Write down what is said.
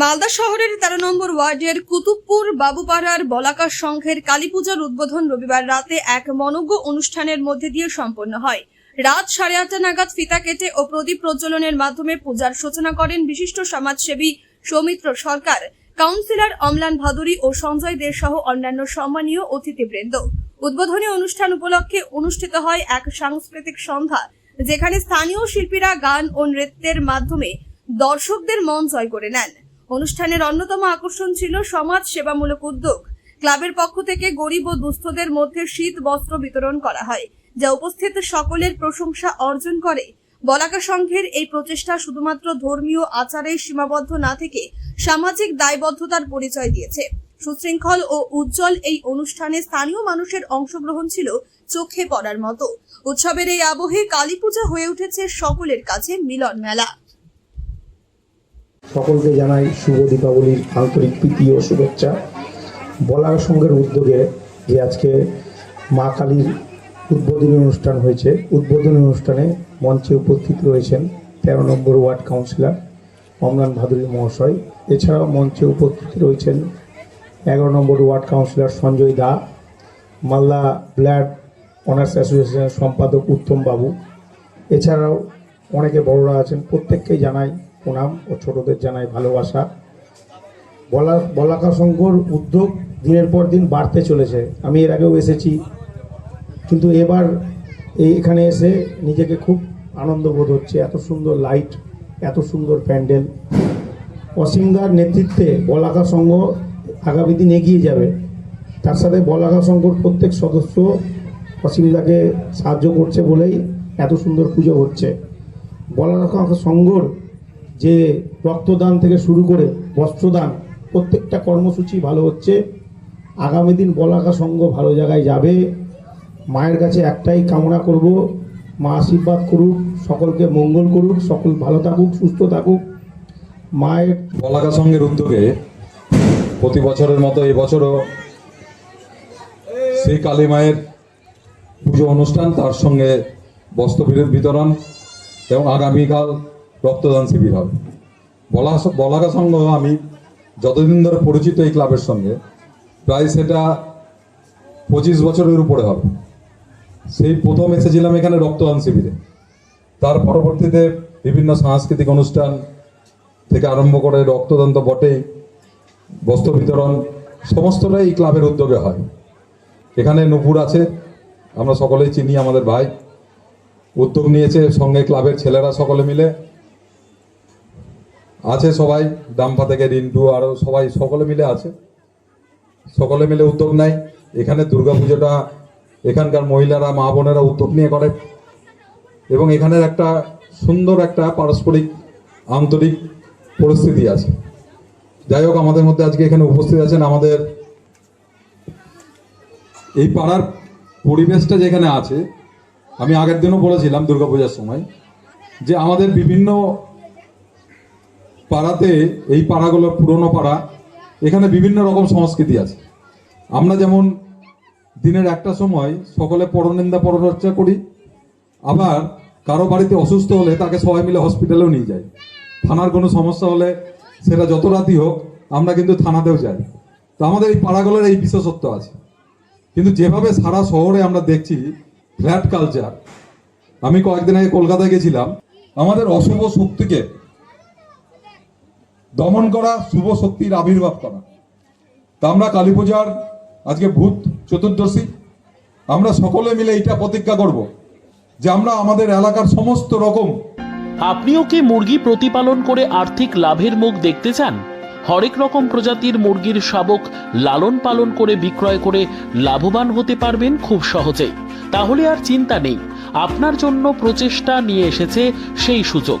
মালদা শহরের তেরো নম্বর ওয়ার্ডের কুতুবপুর বাবুপাড়ার বলাকা সংঘের কালীপূজার উদ্বোধন রবিবার রাতে এক মনজ্ঞ অনুষ্ঠানের মধ্যে দিয়ে সম্পন্ন হয়। রাত সাড়ে আটটা নাগাদ ফিতা কেটে ও প্রদীপ প্রজ্বলনের মাধ্যমে পূজার সূচনা করেন বিশিষ্ট সমাজসেবী সৌমিত্র সরকার, কাউন্সিলর অমলান ভাদুরী ও সঞ্জয় দে সহ অন্যান্য সম্মানীয় অতিথিবৃন্দ। উদ্বোধনী অনুষ্ঠান উপলক্ষে অনুষ্ঠিত হয় এক সাংস্কৃতিক সন্ধ্যা, যেখানে স্থানীয় শিল্পীরা গান ও নৃত্যের মাধ্যমে দর্শকদের মন জয় করে নেন। অনুষ্ঠানের অন্যতম আকর্ষণ ছিল সমাজ সেবামূলক উদ্যোগ। ক্লাবের পক্ষ থেকে গরিব ও দুস্থদের মধ্যে শীত বস্ত্র বিতরণ করা হয়, যা উপস্থিত সকলের প্রশংসা অর্জন করে। বলাকা সংঘের এই প্রচেষ্টা শুধুমাত্র ধর্মীয় আচারে সীমাবদ্ধ না থেকে সামাজিক দায়বদ্ধতার পরিচয় দিয়েছে। সুশৃঙ্খল ও উজ্জ্বল এই অনুষ্ঠানে স্থানীয় মানুষের অংশগ্রহণ ছিল চোখে পড়ার মতো। উৎসবের এই আবহে কালীপূজা হয়ে উঠেছে সকলের কাছে মিলন মেলা। সকলকে জানাই শুভ দীপাবলির আন্তরিক প্রীতি ও শুভেচ্ছা। বলার সঙ্গের উদ্যোগে যে আজকে মা কালীর উদ্বোধনী অনুষ্ঠান হয়েছে, উদ্বোধনী অনুষ্ঠানে মঞ্চে উপস্থিত রয়েছেন তেরো নম্বর ওয়ার্ড কাউন্সিলর অমরান ভাদুরী মহাশয়। এছাড়াও মঞ্চে উপস্থিত রয়েছেন এগারো নম্বর ward councillor Sanjay da, Malda blood donors অ্যাসোসিয়েশনের সম্পাদক উত্তম বাবু। এছাড়াও অনেকে বড়রা আছেন, প্রত্যেককেই জানাই প্রণাম ও ছোটদের জানাই ভালোবাসা। বলা, বলাকা সংঘর উদ্যোগ দিনের পর দিন বাড়তে চলেছে। আমি এর আগেও এসেছি। কিন্তু এবার এখানে এসে নিজেকে খুব আনন্দ বোধ হচ্ছে। এত সুন্দর লাইট, এত সুন্দর প্যান্ডেল। অসীমদার নেতৃত্বে বলাকা সংঘ আগামী দিন এগিয়ে যাবে। তার সাথে বলাকা সংঘর প্রত্যেক সদস্য অসীমদাকে সাহায্য করছে বলেই এত সুন্দর পুজো হচ্ছে। বলাকা সংঘর যে রক্তদান থেকে শুরু করে বস্ত্রদান, প্রত্যেকটা কর্মসূচি ভালো হচ্ছে। আগামী দিন বলাকা সংঘ ভালো জায়গায় যাবে। মায়ের কাছে একটাই কামনা করব, মা আশীর্বাদ করুক, সকলকে মঙ্গল করুক, সকল ভালো থাকুক, সুস্থ থাকুক। মায়ের বলাকা সংঘের উদ্যোগে প্রতি বছরের মতো এবছরও শ্রী কালী মায়ের পুজো অনুষ্ঠান, তার সঙ্গে বস্ত্র বিতরণ এবং আগামীকাল রক্তদান শিবির হবে। বলা বলাকা সংঘ আমি যতদিন ধরে পরিচিত এই ক্লাবের সঙ্গে, প্রায় সেটা পঁচিশ বছরের উপরে হবে। সেই প্রথম এসেছিলাম এখানে রক্তদান শিবিরে। তার পরবর্তীতে বিভিন্ন সাংস্কৃতিক অনুষ্ঠান থেকে আরম্ভ করে রক্তদান তো বটেই, বস্ত্র বিতরণ, সমস্তটাই এই ক্লাবের উদ্যোগে হয়। এখানে নুপুর আছে, আমরা সকলেই চিনি আমাদের ভাই। উদ্যোগ নিয়েছে সঙ্গে ক্লাবের ছেলেরা সকলে মিলে। আছে সবাই ডাম্পা থেকে রিন্টু আরও সবাই, সকলে মিলে আছে। সকলে মিলে উদ্যোগ নেয়। এখানে দুর্গাপুজোটা এখানকার মহিলারা, মা বোনেরা উদ্যোগ নিয়ে করে। এবং এখানের একটা সুন্দর একটা পারস্পরিক, আন্তরিক পরিস্থিতি আছে। যাই হোক, আমাদের মধ্যে আজকে এখানে উপস্থিত আছেন আমাদের এই পাড়ার পরিবেশটা যেখানে আছে, আমি আগের দিনও বলেছিলাম দুর্গাপূজার সময়, যে আমাদের বিভিন্ন পাড়াতে, এই পাড়াগুলো পুরনো পাড়া, এখানে বিভিন্ন রকম সংস্কৃতি আছে। আমরা যেমন দিনের একটা সময় সকলে পরনিন্দা পরচর্চা করি, আবার কারও বাড়িতে অসুস্থ হলে তাকে সবাই মিলে হসপিটালেও নিয়ে যাই। থানার কোনো সমস্যা হলে সেটা যত রাতই হোক, আমরা কিন্তু থানাতেও যাই। তো আমাদের এই পাড়াগুলোর এই বিশেষত্ব আছে। কিন্তু যেভাবে সারা শহরে আমরা দেখছি, ফ্ল্যাট কালচার, আমি কয়েকদিন আগে কলকাতায় গেছিলাম, আমাদের অশুভ শক্তিকে দমন করা, শুভ শক্তির আবির্ভাব করা। তা আমরা কালী পূজার আজকে ভূত চতুর্দশী। আমরা সকলে মিলে এটা প্রতিজ্ঞা করব যে আমরা আমাদের এলাকার সমস্ত রকম আপনিও কি মুরগি প্রতিপালন করে আর্থিক লাভের মুখ দেখতে চান? হরেক রকম প্রজাতির মুরগির শাবক লালন পালন করে বিক্রয় করে লাভবান হতে পারবেন খুব সহজেই। তাহলে আর চিন্তা নেই, আপনার জন্য প্রচেষ্টা নিয়ে এসেছে সেই সুযোগ।